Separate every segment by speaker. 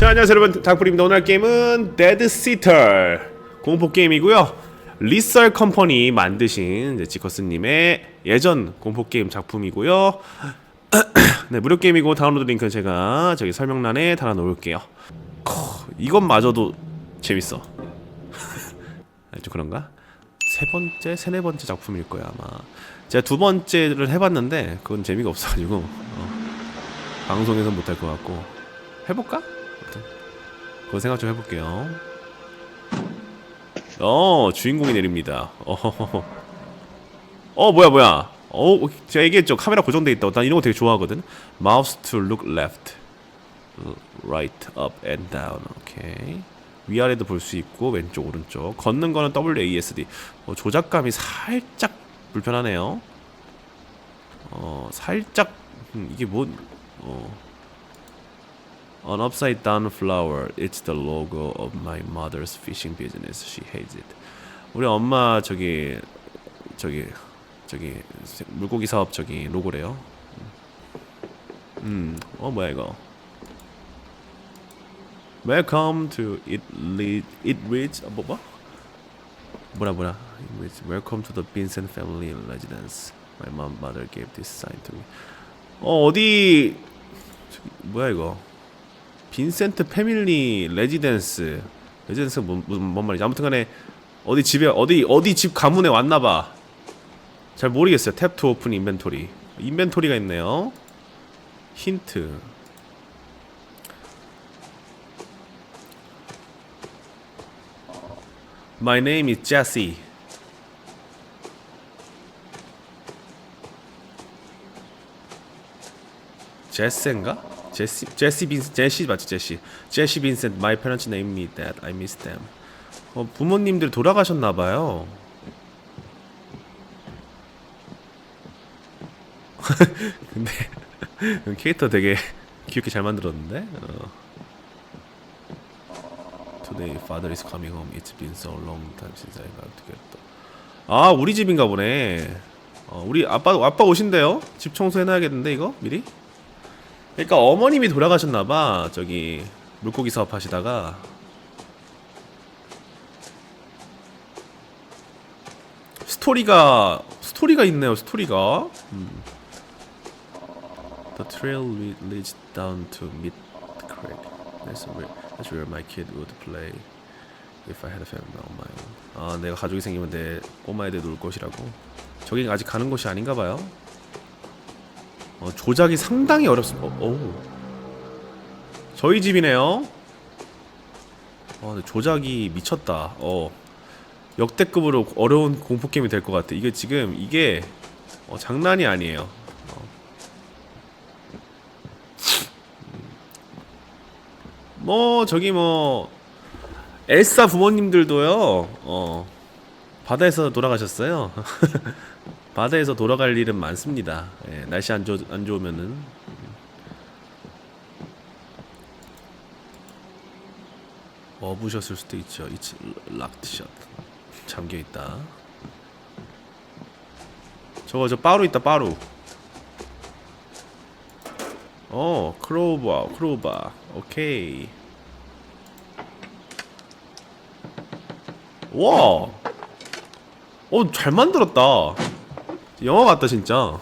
Speaker 1: 자 안녕하세요 여러분. 닥불입니다. 오늘 할 게임은 데드 시터 공포 게임이고요. 리썰 컴퍼니 만드신 지커스님의 예전 공포 게임 작품이고요. 네 무료 게임이고 다운로드 링크는 제가 저기 설명란에 달아놓을게요. 커, 이것마저도 재밌어. 아, 좀 그런가? 세 번째, 세네 번째 작품일 거야 아마. 제가 두 번째를 해봤는데 그건 재미가 없어가지고 어, 방송에서 못할 것 같고. 해볼까? 그거 생각 좀 해볼게요. 어 주인공이 내립니다. 어, 어 뭐야 뭐야. 어 제가 얘기했죠 카메라 고정돼 있다고. 난 이런 거 되게 좋아하거든. Mouse to look left, right, up and down. 오케이. 위아래도 볼 수 있고 왼쪽 오른쪽. 걷는 거는 WASD. 어, 조작감이 살짝 불편하네요. 어 살짝 음, 이게 뭐 어. An upside down flower. It's the logo of my mother's fishing business. She hates it. 우리 엄마 저기 저기 저기 물고기 사업 저기 로고래요. 음, 어 뭐야 이거? Welcome to it lead it reads 어, 뭐 뭐? 뭐라 뭐라? It reads, Welcome to the Vincent family residence. My mom mother gave this sign to me. 어 어디 저기, 뭐야 이거? 빈센트 패밀리 레지던스. 레지던스 뭔, 뭔 말이지? 아무튼간에 어디 집에 어디 어디 집 가문에 왔나봐. 잘 모르겠어요. 탭 투 오픈 인벤토리. 인벤토리가 있네요. 힌트. My name is Jesse. 제세인가? 제시 제시 빈 제시 맞지 제시 제시 빈센트 My parents named me that I miss them 어 부모님들 돌아가셨나 봐요 근데 캐릭터 되게 귀엽게 잘 만들었는데 어. Today father is coming home It's been so long time since I got together 아 우리 집인가 보네 어, 우리 아빠 아빠 오신대요 집 청소해놔야겠는데 이거 미리 그러니까 어머님이 돌아가셨나봐 저기 물고기 사업 하시다가 스토리가 스토리가 있네요 스토리가 음. The trail le- leads down to mid creek That's where, that's where my kid would play If I had a family of my own 아 내가 가족이 생기면 내 꼬마애들 놀 곳이라고 저기 아직 가는 곳이 아닌가 봐요 어, 조작이 상당히 어렵습니다. 어. 저희 집이네요. 어, 조작이 미쳤다. 어. 역대급으로 어려운 공포 게임이 될 것 같아. 이게 지금 이게 어, 장난이 아니에요. 어. 뭐 저기 뭐 엘사 부모님들도요. 어. 바다에서 돌아가셨어요. 바다에서 돌아갈 일은 많습니다. 예, 날씨 안, 좋, 안 좋으면은 어부셨을 수도 있죠. It's locked shut. 잠겨 있다. 저거 저 빠루 있다 빠루. 어 크로바 크로바 오케이. 와. 어, 잘 만들었다. 영화 같다, 진짜.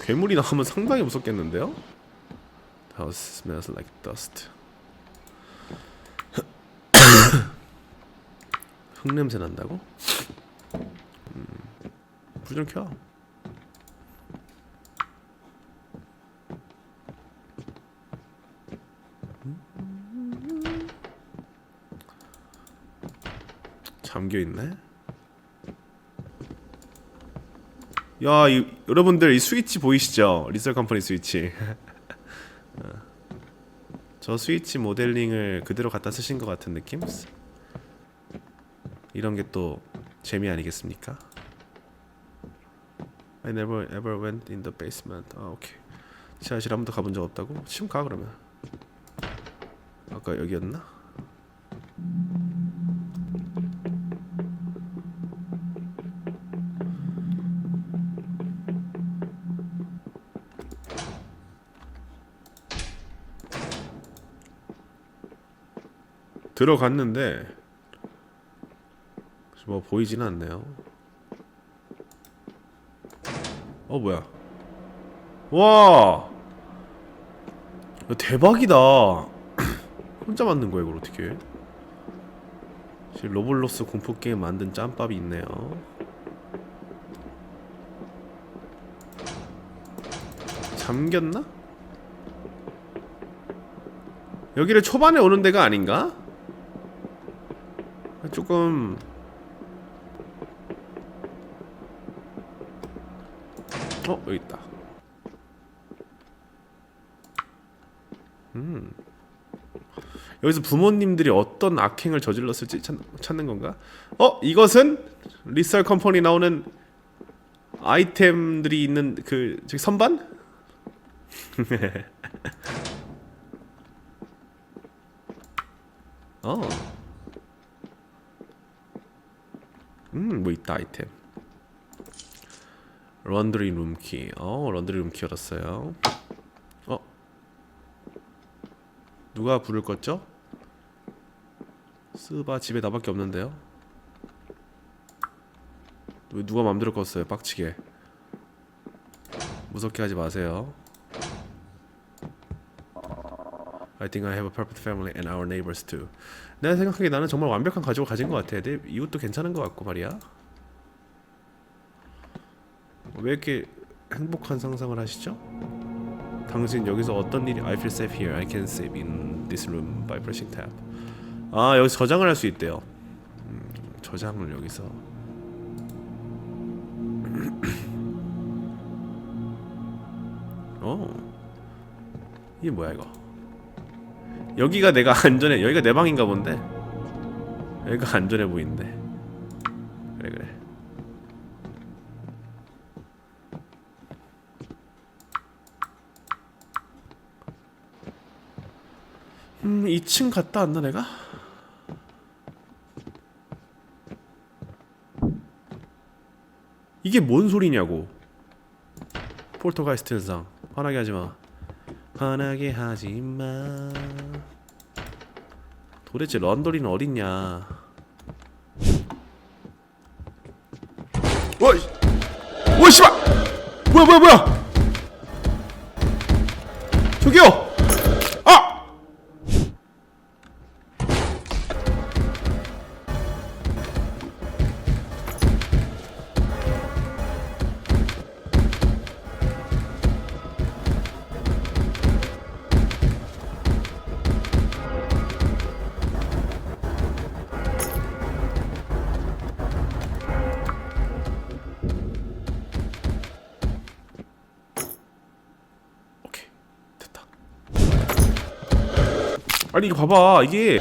Speaker 1: 괴물이 나오면 상당히 무섭겠는데요? House smells like dust. 흙 냄새 난다고? 음, 불좀 켜. 잠겨 있네. 야, 이, 여러분들 이 스위치 보이시죠? 리셀 컴퍼니 스위치. 어. 저 스위치 모델링을 그대로 갖다 쓰신 것 같은 느낌? 이런 게 또 재미 아니겠습니까? I never ever went in the basement. 아, 오케이. 지하실 한 번도 가본 적 없다고? 지금 가 그러면. 아까 여기였나? 들어갔는데 뭐 보이지는 않네요. 어 뭐야? 와 야, 대박이다. 혼자 만든 거야 이걸 어떻게? 로블록스 공포 게임 만든 짬밥이 있네요. 잠겼나? 여기를 초반에 오는 데가 아닌가? 조금 어 여기 있다. 음 여기서 부모님들이 어떤 악행을 저질렀을지 찾, 찾는 건가? 어 이것은 리썰 컴퍼니 나오는 아이템들이 있는 그 저기 선반? 어. 있다 아이템. 런드리 룸키. 어, 런드리 룸키 열었어요. 어. 누가 불을 껐죠? 스바 집에 나밖에 없는데요. 왜 누가 맘대로 껐어요? 빡치게. 무섭게 하지 마세요. I think I have a perfect family and our neighbors too. 내가 생각하기에 나는 정말 완벽한 가족을 가진 것 같아. 내 이웃도 괜찮은 것 같고 말이야. 왜 이렇게 행복한 상상을 하시죠? 당신 여기서 어떤 일이 I feel safe here. I can save in this room by pressing tab. 아 여기서 저장을 할 수 있대요. 음, 저장을 여기서. 어. 이게 뭐야 이거? 여기가 내가 안전해. 여기가 내 방인가 본데. 여기가 안전해 보이는데. 2층 갔다 왔나 내가? 이게 뭔 소리냐고. 폴터가이스트상 화나게 하지 마. 화나게 하지 마. 도대체 런더리는 어딨냐? 와, 이- 와 씨발! 뭐야 뭐야 뭐야! 아니 이거 봐봐 이게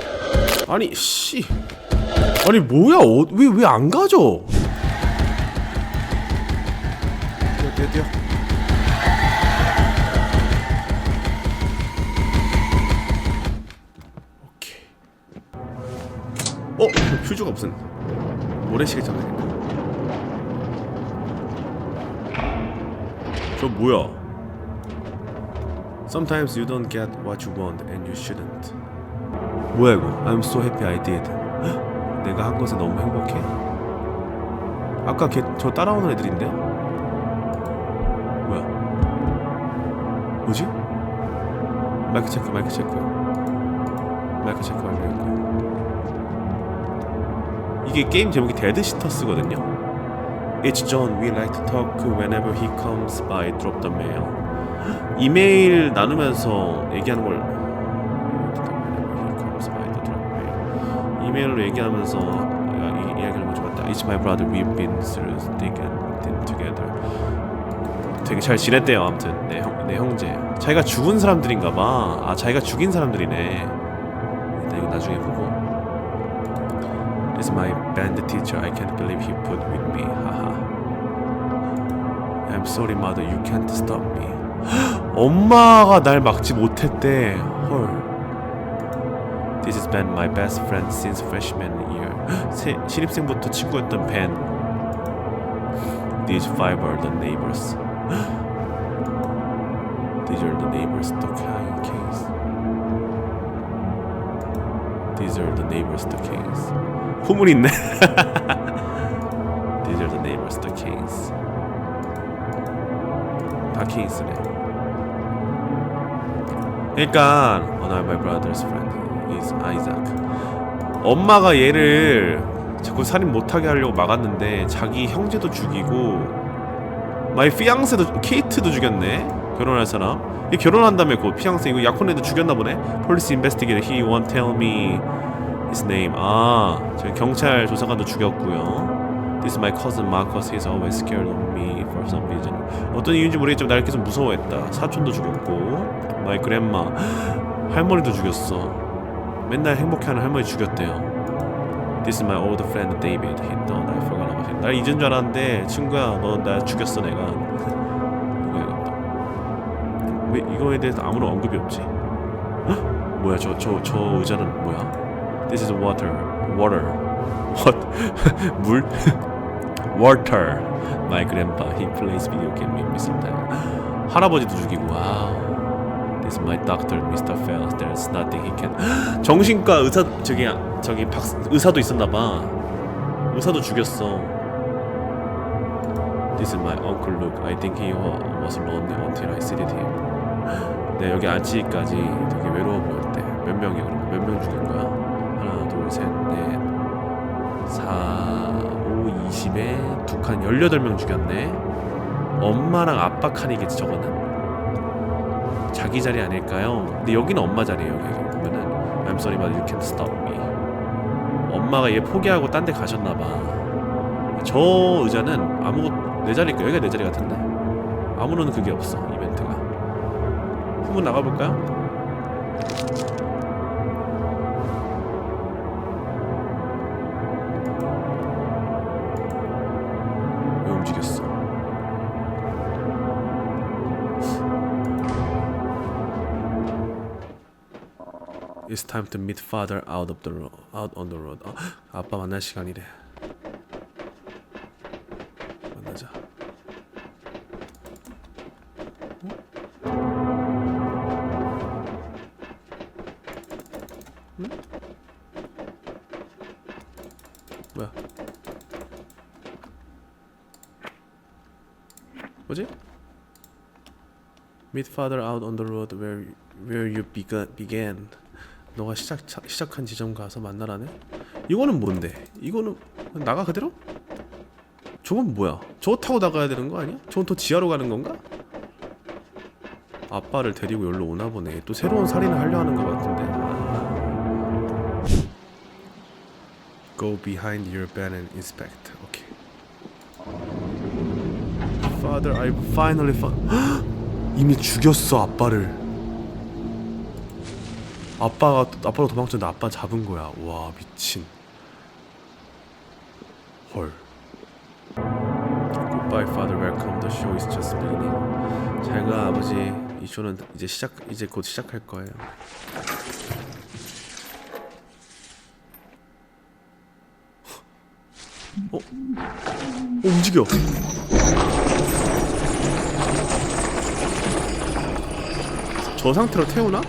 Speaker 1: 아니 씨 아니 뭐야 어, 왜왜 안 가져? 뛰어 뛰어 뛰어. 오케이. 어 퓨즈가 없음. 모래시계 장난인가? 저 뭐야? Sometimes you don't get what you want and you shouldn't. 뭐야 이거? I'm so happy I did. 헉, 내가 한 것에 너무 행복해. 아까 걔 저 따라오는 애들인데? 뭐야? 뭐지? 마이크 체크, 마이크 체크. 마이크 체크 완료했고. 이게 게임 제목이 데드 시터스거든요. It's John. We like to talk whenever he comes by. Drop the mail. 이메일 나누면서 얘기하는 걸 이메일로 얘기하면서 이- 이야기하는 거 좋았다. It's my brother. We've been through thick and thin together. 되게 잘 지냈대요. 아무튼 내 형, 내 형제. 자기가 죽은 사람들인가 봐. 아, 자기가 죽인 사람들이네. 일단 이거 나중에 보고. It's my band teacher. I can't believe he put with me. 하하. I'm sorry, mother. You can't stop me. 엄마가 날 막지 못했대. 헐. This has been my best friend since freshman year. 새, 신입생부터 친구였던 벤. These five are the neighbors. These are the neighbors. The case. These are the neighbors, the kings. 후문 있네. These are the neighbors, the kings. 다 킹스네. 그러니까 one of my brother's friend is Isaac. 엄마가 얘를 자꾸 살인 못하게 하려고 막았는데 자기 형제도 죽이고 마이 피앙세도 케이트도 죽였네 결혼할 사람. 이 결혼한다며 곧 피앙세 이거 약혼애도 죽였나 보네. Police investigator he won't tell me his name. 아 경찰 조사관도 죽였고요 This is my cousin Marcus he's always scared of me for some reason 어떤 이유인지 모르겠지만 날 계속 무서워했다 사촌도 죽였고 my grandma 할머니도 죽였어 맨날 행복해하는 할머니 죽였대요 This is my old friend David. He thought I forgot about him. 날 잊은 줄 알았는데 친구야, 너 나 죽였어 내가. 이것도? 왜 이거에 대해서 아무런 언급이 없지? 헉? 뭐야 저저 저 의자는 뭐야? This is water. Water. What? 물? Water. My grandpa. He plays video game with me sometimes. 할아버지도 죽이고 와우. This is my doctor, Mr. Fells. There's nothing he can. 정신과 의사 저기 저기 박 의사도 있었나 봐. 의사도 죽였어. This is my uncle Luke. I think he wa- was lonely until I seated him. 네 여기 앉기까지 되게 외로워 보였대. 몇 명이야 그럼? 몇명 죽인 거야? 하나, 둘, 셋, 넷, 사, 오, 이십에 두 칸, 열여덟 명 죽였네. 엄마랑 아빠 칸이겠지 저거는. 자기 자리 아닐까요? 근데 여기는 엄마 자리예요. 여기 보면은 I'm sorry but you can't stop me. 엄마가 얘 포기하고 딴 데 가셨나 봐. 저 의자는 아무것 내 자리일까? 여기가 내 자리 같은데. 아무런 그게 없어 이벤트가. 후문 나가 볼까요? It's time to meet father out of the road, out on the road. 아, 아빠 만날 시간이래. 만나자. 응? 응? 뭐야? 뭐지? Meet father out on the road where where you began. began. 너가 시작 차- 시작한 지점 가서 만나라네. 이거는 뭔데? 이거는 나가 그대로? 저건 뭐야? 저거 타고 나가야 되는 거 아니야? 저건 또 지하로 가는 건가? 아빠를 데리고 여기로 오나 보네. 또 새로운 살인을 하려 하는 것 같은데. Go behind your bed and inspect. 오케이. Father, I finally found. 이미 죽였어 아빠를. 아빠가 아빠로 도망쳤는데 아빠 잡은 거야. 와 미친. 헐. Goodbye, father. Welcome. The show is just beginning. 잘가 아버지. 이 쇼는 이제 시작 이제 곧 시작할 거예요. 어? 어 움직여. 저 상태로 태우나?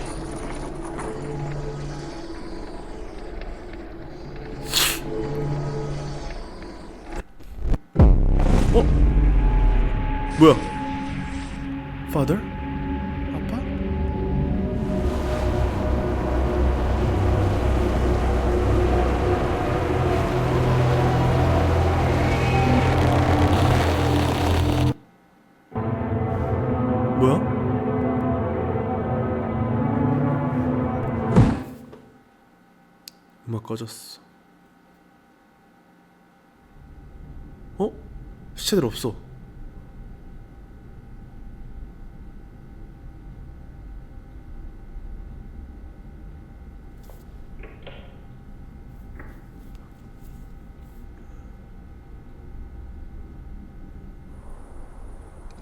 Speaker 1: 뭐야? Father? 아빠? 뭐야? 음악 꺼졌어. 어? 시체들 없어.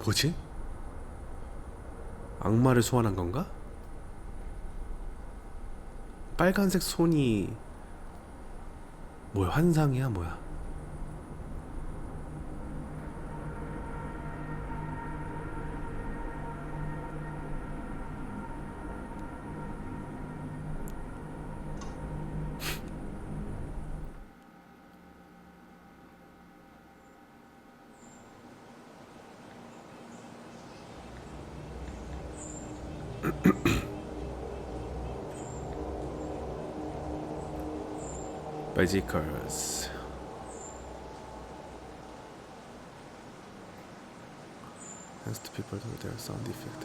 Speaker 1: 뭐지? 악마를 소환한 건가? 빨간색 손이 뭐야 환상이야 뭐야? Basic colors. Ask the people to their sound effect.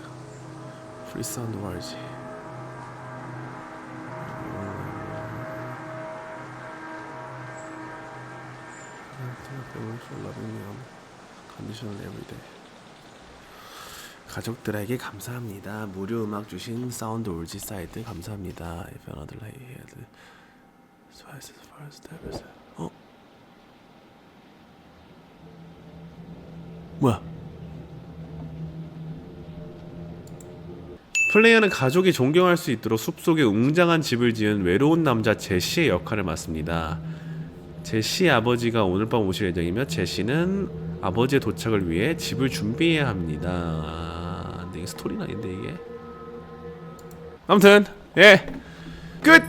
Speaker 1: Free sound variety. I'm for loving me um, unconditionally every day. 가족들에게 감사합니다. 무료 음악 주신 사운드 올지 사이트 감사합니다. If another lay had twice as far as that was. 어? 뭐야? 플레이어는 가족이 존경할 수 있도록 숲속에 웅장한 집을 지은 외로운 남자 제시의 역할을 맡습니다. 제시 아버지가 오늘 밤 오실 예정이며 제시는 아버지의 도착을 위해 집을 준비해야 합니다. 아, 근데 이게 스토리는 아닌데 이게. 아무튼 예 끝.